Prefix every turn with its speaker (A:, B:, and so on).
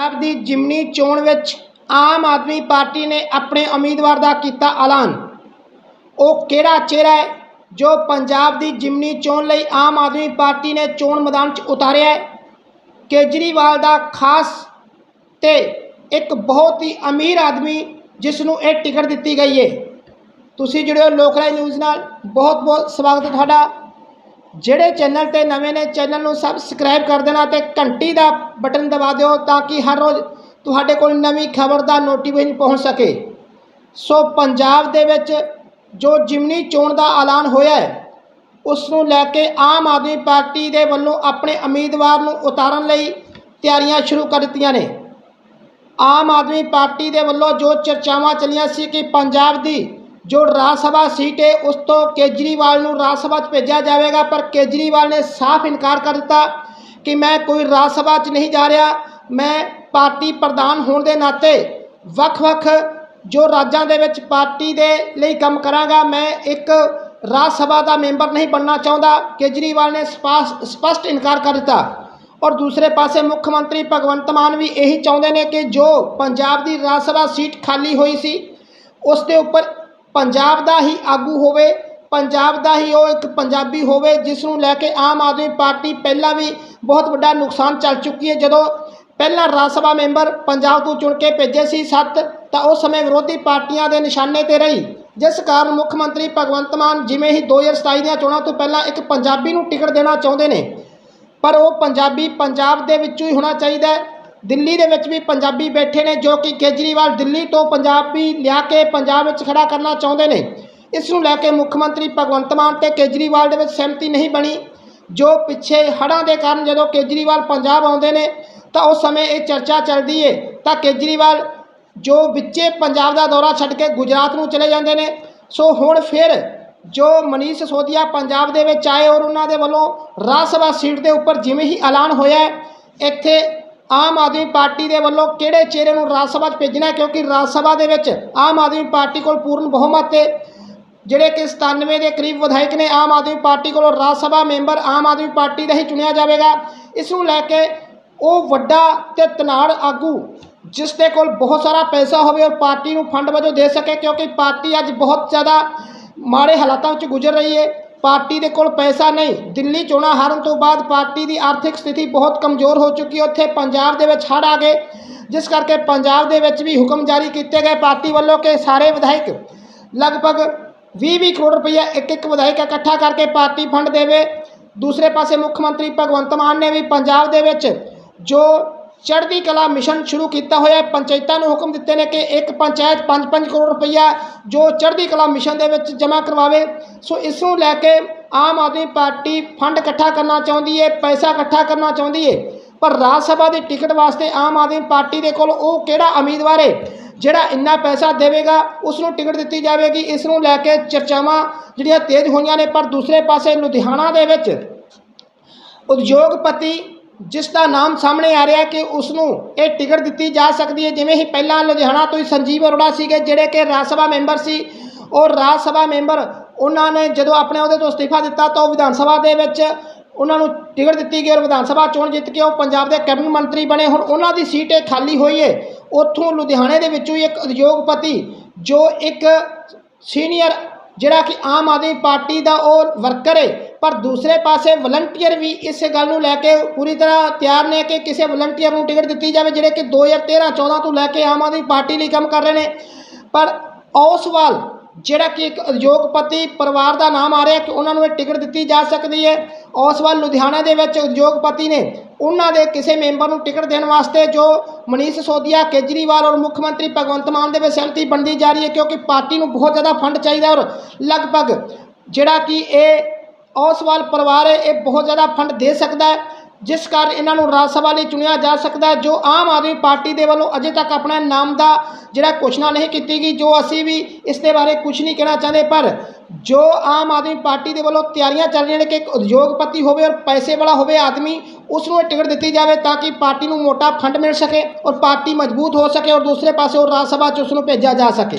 A: ਪੰਜਾਬ ਦੀ ਜਿਮਨੀ ਚੋਣ ਵਿੱਚ ਆਮ ਆਦਮੀ ਪਾਰਟੀ ਨੇ ਆਪਣੇ ਉਮੀਦਵਾਰ ਦਾ ਕੀਤਾ ਐਲਾਨ। ਉਹ ਕਿਹੜਾ ਚਿਹਰਾ ਹੈ ਜੋ ਪੰਜਾਬ ਦੀ ਜਿਮਨੀ ਚੋਣ ਲਈ ਆਮ ਆਦਮੀ ਪਾਰਟੀ ਨੇ ਚੋਣ ਮੈਦਾਨ 'ਚ ਉਤਾਰਿਆ ਹੈ? ਕੇਜਰੀਵਾਲ ਦਾ ਖਾਸ ਤੇ ਇੱਕ ਬਹੁਤ ਹੀ ਅਮੀਰ ਆਦਮੀ ਜਿਸ ਨੂੰ ਇਹ ਟਿਕਟ ਦਿੱਤੀ ਗਈ ਹੈ। ਤੁਸੀਂ ਜੁੜੇ ਹੋ ਲੋਕਰਾਜ ਨਿਊਜ਼ ਨਾਲ। ਬਹੁਤ ਬਹੁਤ ਸਵਾਗਤ ਹੈ ਤੁਹਾਡਾ। ਜਿਹੜੇ ਚੈਨਲ ਤੇ ਨਵੇਂ ਨੇ, ਚੈਨਲ ਨੂੰ ਸਬਸਕ੍ਰਾਈਬ ਕਰ ਦੇਣਾ ਤੇ ਘੰਟੀ ਦਾ ਬਟਨ ਦਬਾ ਦਿਓ ਤਾਂ ਕਿ ਹਰ ਰੋਜ਼ ਤੁਹਾਡੇ ਕੋਲ ਨਵੀਂ ਖਬਰ ਦਾ ਨੋਟੀਫਿਕੇਸ਼ਨ ਪਹੁੰਚ ਸਕੇ। ਸੋ ਪੰਜਾਬ ਦੇ ਵਿੱਚ ਜੋ ਜਿਮਨੀ ਚੋਣ ਦਾ ਐਲਾਨ ਹੋਇਆ ਹੈ, ਉਸ ਨੂੰ ਲੈ ਕੇ ਆਮ ਆਦਮੀ ਪਾਰਟੀ ਦੇ ਵੱਲੋਂ ਆਪਣੇ ਉਮੀਦਵਾਰ ਨੂੰ ਉਤਾਰਨ ਲਈ ਤਿਆਰੀਆਂ ਸ਼ੁਰੂ ਕਰ ਦਿੱਤੀਆਂ ਨੇ। ਆਮ ਆਦਮੀ ਪਾਰਟੀ ਦੇ ਵੱਲੋਂ ਜੋ ਚਰਚਾਵਾਂ ਚੱਲੀਆਂ ਸੀ ਕਿ ਪੰਜਾਬ ਦੀ ਜੋ ਰਾਜ ਸਭਾ ਸੀਟ ਹੈ, ਉਸ ਤੋਂ ਕੇਜਰੀਵਾਲ ਨੂੰ ਰਾਜ ਸਭਾ 'ਚ ਭੇਜਿਆ ਜਾਵੇਗਾ, ਪਰ ਕੇਜਰੀਵਾਲ ਨੇ ਸਾਫ਼ ਇਨਕਾਰ ਕਰ ਦਿੱਤਾ ਕਿ ਮੈਂ ਕੋਈ ਰਾਜ ਸਭਾ 'ਚ ਨਹੀਂ ਜਾ ਰਿਹਾ। ਮੈਂ ਪਾਰਟੀ ਪ੍ਰਧਾਨ ਹੋਣ ਦੇ ਨਾਤੇ ਵੱਖ-ਵੱਖ ਜੋ ਰਾਜਾਂ ਦੇ ਵਿੱਚ ਪਾਰਟੀ ਦੇ ਲਈ ਕੰਮ ਕਰਾਂਗਾ, ਮੈਂ ਇੱਕ ਰਾਜ ਸਭਾ ਦਾ ਮੈਂਬਰ ਨਹੀਂ ਬਣਨਾ ਚਾਹੁੰਦਾ। ਕੇਜਰੀਵਾਲ ਨੇ ਸਪਾਸ- ਸਪਸ਼ਟ ਇਨਕਾਰ ਕਰ ਦਿੱਤਾ। ਔਰ ਦੂਸਰੇ ਪਾਸੇ ਮੁੱਖ ਮੰਤਰੀ ਭਗਵੰਤ ਮਾਨ ਵੀ ਇਹੀ ਚਾਹੁੰਦੇ ਨੇ ਕਿ ਜੋ ਪੰਜਾਬ ਦੀ ਰਾਜ ਸਭਾ ਸੀਟ ਖਾਲੀ ਹੋਈ ਸੀ, ਉਸ ਦੇ ਉੱਪਰ ਪੰਜਾਬ ਦਾ ਹੀ ਆਗੂ ਹੋਵੇ, ਪੰਜਾਬ ਦਾ ਹੀ ਉਹ ਇੱਕ ਪੰਜਾਬੀ ਹੋਵੇ ਜਿਸ ਨੂੰ ਲੈ ਕੇ ਆਮ ਆਦਮੀ ਪਾਰਟੀ ਪਹਿਲਾਂ ਵੀ ਬਹੁਤ ਵੱਡਾ ਨੁਕਸਾਨ ਚੱਲ ਚੁੱਕੀ ਹੈ। ਜਦੋਂ ਪਹਿਲਾਂ ਰਾਜ ਸਭਾ ਮੈਂਬਰ ਪੰਜਾਬ ਤੋਂ ਚੁਣ ਕੇ ਭੇਜੇ ਸੀ ਸੱਤ, ਤਾਂ ਉਸ ਸਮੇਂ ਵਿਰੋਧੀ ਪਾਰਟੀਆਂ ਦੇ ਨਿਸ਼ਾਨੇ ਤੇ ਰਹੀ। ਜਿਸ ਕਾਰਨ ਮੁੱਖ ਮੰਤਰੀ ਭਗਵੰਤ ਮਾਨ ਜਿਵੇਂ ਹੀ 2027 ਦੀਆਂ ਚੋਣਾਂ ਤੋਂ ਪਹਿਲਾਂ ਇੱਕ ਪੰਜਾਬੀ ਨੂੰ ਟਿਕਟ ਦੇਣਾ ਚਾਹੁੰਦੇ ਨੇ, ਪਰ ਉਹ ਪੰਜਾਬੀ ਪੰਜਾਬ ਦੇ ਵਿੱਚੋਂ ਹੀ ਹੋਣਾ ਚਾਹੀਦਾ ਦਿੱਲੀ ਦੇ ਵਿੱਚ ਵੀ ਪੰਜਾਬੀ ਬੈਠੇ ਨੇ ਜੋ ਕਿ ਕੇਜਰੀਵਾਲ ਦਿੱਲੀ ਤੋਂ ਪੰਜਾਬੀ ਲਿਆ ਕੇ ਪੰਜਾਬ ਵਿੱਚ ਖੜਾ ਕਰਨਾ ਚਾਹੁੰਦੇ ਨੇ। ਇਸ ਨੂੰ ਲੈ ਕੇ ਮੁੱਖ ਮੰਤਰੀ ਭਗਵੰਤ ਮਾਨ ਤੇ ਕੇਜਰੀਵਾਲ ਦੇ ਵਿੱਚ ਸਹਿਮਤੀ ਨਹੀਂ ਬਣੀ। ਜੋ ਪਿੱਛੇ ਹੜ੍ਹਾਂ ਦੇ ਕਾਰਨ ਜਦੋਂ ਕੇਜਰੀਵਾਲ ਪੰਜਾਬ ਆਉਂਦੇ ਨੇ, ਤਾਂ ਉਸ ਸਮੇਂ ਇਹ ਚਰਚਾ ਚੱਲਦੀ ਏ। ਤਾਂ ਕੇਜਰੀਵਾਲ ਜੋ ਵਿੱਚੇ ਪੰਜਾਬ ਦਾ ਦੌਰਾ ਛੱਡ ਕੇ ਗੁਜਰਾਤ ਨੂੰ ਚਲੇ ਜਾਂਦੇ ਨੇ। ਸੋ ਹੁਣ ਫਿਰ ਜੋ ਮਨੀਸ਼ ਸੋਧੀਆ ਪੰਜਾਬ ਦੇ ਵਿੱਚ ਆਏ ਔਰ ਉਹਨਾਂ ਦੇ ਵੱਲੋਂ ਰਾਜ ਸਭਾ ਸੀਟ ਦੇ ਉੱਪਰ ਜਿਵੇਂ ਹੀ ਐਲਾਨ ਹੋਇਆ, ਇੱਥੇ ਆਮ ਆਦਮੀ ਪਾਰਟੀ ਦੇ ਵੱਲੋਂ ਕਿਹੜੇ ਚਿਹਰੇ ਨੂੰ ਰਾਜ ਸਭਾ 'ਚ ਭੇਜਣਾ ਕਿਉਂਕਿ ਰਾਜ ਸਭਾ ਦੇ ਵਿੱਚ ਆਮ ਆਦਮੀ ਪਾਰਟੀ ਕੋਲ ਪੂਰਨ ਬਹੁਮਤ ਹੈ ਜਿਹੜੇ ਕਿ 97 ਦੇ ਕਰੀਬ ਵਿਧਾਇਕ ਨੇ, ਆਮ ਆਦਮੀ ਪਾਰਟੀ ਕੋਲੋਂ ਰਾਜ ਸਭਾ ਮੈਂਬਰ ਆਮ ਆਦਮੀ ਪਾਰਟੀ ਦਾ ਹੀ ਚੁਣਿਆ ਜਾਵੇਗਾ। ਇਸ ਨੂੰ ਲੈ ਕੇ ਉਹ ਵੱਡਾ ਤੇ ਤਨਾੜ ਆਗੂ, ਜਿਸ ਦੇ ਕੋਲ ਬਹੁਤ ਸਾਰਾ ਪੈਸਾ ਹੋਵੇ ਔਰ ਪਾਰਟੀ ਨੂੰ ਫੰਡ ਵਜੋਂ ਦੇ ਸਕੇ, ਕਿਉਂਕਿ ਪਾਰਟੀ ਅੱਜ ਬਹੁਤ ਜ਼ਿਆਦਾ ਮਾੜੇ ਹਾਲਾਤਾਂ ਵਿੱਚ ਗੁਜ਼ਰ ਰਹੀ ਹੈ। ਪਾਰਟੀ ਦੇ ਕੋਲ ਪੈਸਾ ਨਹੀਂ। ਦਿੱਲੀ ਚੋਣਾਂ ਹਾਰਨ ਤੋਂ ਬਾਅਦ ਪਾਰਟੀ ਦੀ ਆਰਥਿਕ ਸਥਿਤੀ ਬਹੁਤ ਕਮਜ਼ੋਰ ਹੋ ਚੁੱਕੀ ਹੈ। ਉੱਥੇ ਪੰਜਾਬ ਦੇ ਵਿੱਚ ਹੜ੍ਹ ਆ ਗਏ, ਜਿਸ ਕਰਕੇ ਪੰਜਾਬ ਦੇ ਵਿੱਚ ਵੀ ਹੁਕਮ ਜਾਰੀ ਕੀਤੇ ਗਏ ਪਾਰਟੀ ਵੱਲੋਂ ਕਿ ਸਾਰੇ ਵਿਧਾਇਕ ਲਗਭਗ 20-20 ਕਰੋੜ ਰੁਪਈਆ ਇੱਕ ਇੱਕ ਵਿਧਾਇਕ ਇਕੱਠਾ ਕਰਕੇ ਪਾਰਟੀ ਫੰਡ ਦੇਵੇ। ਦੂਸਰੇ ਪਾਸੇ ਮੁੱਖ ਮੰਤਰੀ ਭਗਵੰਤ ਮਾਨ ਨੇ ਵੀ ਪੰਜਾਬ ਦੇ ਵਿੱਚ ਜੋ ਚੜ੍ਹਦੀ ਕਲਾ ਮਿਸ਼ਨ ਸ਼ੁਰੂ ਕੀਤਾ ਹੋਇਆ ਪੰਚਾਇਤਾਂ ਨੂੰ ਹੁਕਮ ਦਿੱਤੇ ਨੇ ਕਿ ਇੱਕ ਪੰਚਾਇਤ 5-5 ਕਰੋੜ ਰੁਪਈਆ ਜੋ ਚੜ੍ਹਦੀ ਕਲਾ ਮਿਸ਼ਨ ਦੇ ਵਿੱਚ ਜਮ੍ਹਾਂ ਕਰਵਾਵੇ। ਸੋ ਇਸ ਨੂੰ ਲੈ ਕੇ ਆਮ ਆਦਮੀ ਪਾਰਟੀ ਫੰਡ ਇਕੱਠਾ ਕਰਨਾ ਚਾਹੁੰਦੀ ਹੈ, ਪੈਸਾ ਇਕੱਠਾ ਕਰਨਾ ਚਾਹੁੰਦੀ ਹੈ। ਪਰ ਰਾਜ ਸਭਾ ਦੀ ਟਿਕਟ ਵਾਸਤੇ ਆਮ ਆਦਮੀ ਪਾਰਟੀ ਦੇ ਕੋਲ ਉਹ ਕਿਹੜਾ ਉਮੀਦਵਾਰ ਹੈ, ਜਿਹੜਾ ਇੰਨਾ ਪੈਸਾ ਦੇਵੇਗਾ, ਉਸ ਨੂੰ ਟਿਕਟ ਦਿੱਤੀ ਜਾਵੇਗੀ। ਇਸ ਨੂੰ ਲੈ ਕੇ ਚਰਚਾਵਾਂ ਜਿਹੜੀਆਂ ਤੇਜ਼ ਹੋਈਆਂ ਨੇ, ਪਰ ਦੂਸਰੇ ਪਾਸੇ ਲੁਧਿਆਣਾ ਦੇ ਵਿੱਚ ਉਦਯੋਗਪਤੀ ਜਿਸ ਦਾ ਨਾਮ ਸਾਹਮਣੇ ਆ ਰਿਹਾ ਕਿ ਉਸ ਨੂੰ ਇਹ ਟਿਕਟ ਦਿੱਤੀ ਜਾ ਸਕਦੀ ਹੈ, ਜਿਵੇਂ ਹੀ ਪਹਿਲਾਂ ਲੁਧਿਆਣਾ ਤੋਂ ਹੀ ਸੰਜੀਵ ਅਰੋੜਾ ਸੀਗੇ, ਜਿਹੜੇ ਕਿ ਰਾਜ ਸਭਾ ਮੈਂਬਰ ਸੀ। ਔਰ ਰਾਜ ਸਭਾ ਮੈਂਬਰ, ਉਹਨਾਂ ਨੇ ਜਦੋਂ ਆਪਣੇ ਉਹਦੇ ਤੋਂ ਅਸਤੀਫਾ ਦਿੱਤਾ ਤਾਂ ਉਹ ਵਿਧਾਨ ਸਭਾ ਦੇ ਵਿੱਚ ਉਹਨਾਂ ਨੂੰ ਟਿਕਟ ਦਿੱਤੀ ਗਈ ਔਰ ਵਿਧਾਨ ਸਭਾ ਚੋਣ ਜਿੱਤ ਕੇ ਉਹ ਪੰਜਾਬ ਦੇ ਕੈਬਨਿਟ ਮੰਤਰੀ ਬਣੇ। ਹੁਣ ਉਹਨਾਂ ਦੀ ਸੀਟ ਇਹ ਖਾਲੀ ਹੋਈ ਹੈ ਉੱਥੋਂ ਲੁਧਿਆਣੇ ਦੇ ਵਿੱਚੋਂ ਹੀ ਇੱਕ ਉਦਯੋਗਪਤੀ, ਜੋ ਇੱਕ ਸੀਨੀਅਰ ਜਿਹੜਾ ਕਿ ਆਮ ਆਦਮੀ ਪਾਰਟੀ ਦਾ ਉਹ ਵਰਕਰ ਏ ਪਰ ਦੂਸਰੇ ਪਾਸੇ ਵਲੰਟੀਅਰ ਵੀ ਇਸ ਗੱਲ ਨੂੰ ਲੈ ਕੇ ਪੂਰੀ ਤਰ੍ਹਾਂ ਤਿਆਰ ਨੇ ਕਿ ਕਿਸੇ ਵਲੰਟੀਅਰ ਨੂੰ ਟਿਕਟ ਦਿੱਤੀ ਜਾਵੇ, ਜਿਹੜੇ ਕਿ 2013 14 ਤੋਂ ਲੈ ਕੇ ਆਮ ਆਦਮੀ ਪਾਰਟੀ ਲਈ ਕੰਮ ਕਰ ਰਹੇ ਨੇ। ਪਰ ਔਸਵਾਲ ਜਿਹੜਾ ਕਿ ਇੱਕ ਉਦਯੋਗਪਤੀ ਪਰਿਵਾਰ ਦਾ ਨਾਮ ਆ ਰਿਹਾ ਕਿ ਉਹਨਾਂ ਨੂੰ ਇਹ ਟਿਕਟ ਦਿੱਤੀ ਜਾ ਸਕਦੀ ਹੈ ਉਸ ਵੱਲ ਲੁਧਿਆਣਾ ਦੇ ਵਿੱਚ ਉਦਯੋਗਪਤੀ ਨੇ। ਉਹਨਾਂ ਦੇ ਕਿਸੇ ਮੈਂਬਰ ਨੂੰ ਟਿਕਟ ਦੇਣ ਵਾਸਤੇ ਜੋ ਮਨੀਸ਼ ਸੋਧੀਆ, ਕੇਜਰੀਵਾਲ ਔਰ ਮੁੱਖ ਮੰਤਰੀ ਭਗਵੰਤ ਮਾਨ ਦੇ ਵਿੱਚ ਸਹਿਮਤੀ ਬਣਦੀ ਜਾ ਰਹੀ ਹੈ ਕਿਉਂਕਿ ਪਾਰਟੀ ਨੂੰ ਬਹੁਤ ਜ਼ਿਆਦਾ ਫੰਡ ਚਾਹੀਦਾ ਔਰ ਲਗਭਗ ਜਿਹੜਾ ਕਿ ਇਹ ਔਸਵਾਲ ਪਰਿਵਾਰ ਹੈ, ਇਹ ਬਹੁਤ ਜ਼ਿਆਦਾ ਫੰਡ ਦੇ ਸਕਦਾ ਹੈ, ਜਿਸ ਕਾਰਨ ਇਹਨਾਂ ਨੂੰ ਰਾਜ ਸਭਾ ਲਈ ਚੁਣਿਆ ਜਾ ਸਕਦਾ ਜੋ ਆਮ ਆਦਮੀ ਪਾਰਟੀ ਦੇ ਵੱਲੋਂ ਅਜੇ ਤੱਕ ਆਪਣਾ ਨਾਮ ਦਾ ਜਿਹੜਾ ਘੋਸ਼ਣਾ ਨਹੀਂ ਕੀਤੀ ਗਈ, ਜੋ ਅਸੀਂ ਵੀ ਇਸ ਦੇ ਬਾਰੇ ਕੁਝ ਨਹੀਂ ਕਹਿਣਾ ਚਾਹੁੰਦੇ, ਪਰ ਜੋ ਆਮ ਆਦਮੀ ਪਾਰਟੀ ਦੇ ਵੱਲੋਂ ਤਿਆਰੀਆਂ ਚੱਲ ਰਹੀਆਂ ਨੇ ਕਿ ਇੱਕ ਉਦਯੋਗਪਤੀ ਹੋਵੇ ਔਰ ਪੈਸੇ ਵਾਲਾ ਹੋਵੇ ਆਦਮੀ, ਉਸ ਨੂੰ ਟਿਕਟ ਦਿੱਤੀ ਜਾਵੇ ਤਾਂ ਕਿ ਪਾਰਟੀ ਨੂੰ ਮੋਟਾ ਫੰਡ ਮਿਲ ਸਕੇ ਔਰ ਪਾਰਟੀ ਮਜ਼ਬੂਤ ਹੋ ਸਕੇ ਔਰ ਦੂਸਰੇ ਪਾਸੇ ਉਹ ਰਾਜ ਸਭਾ 'ਚ ਉਸ ਨੂੰ ਭੇਜਿਆ ਜਾ ਸਕੇ।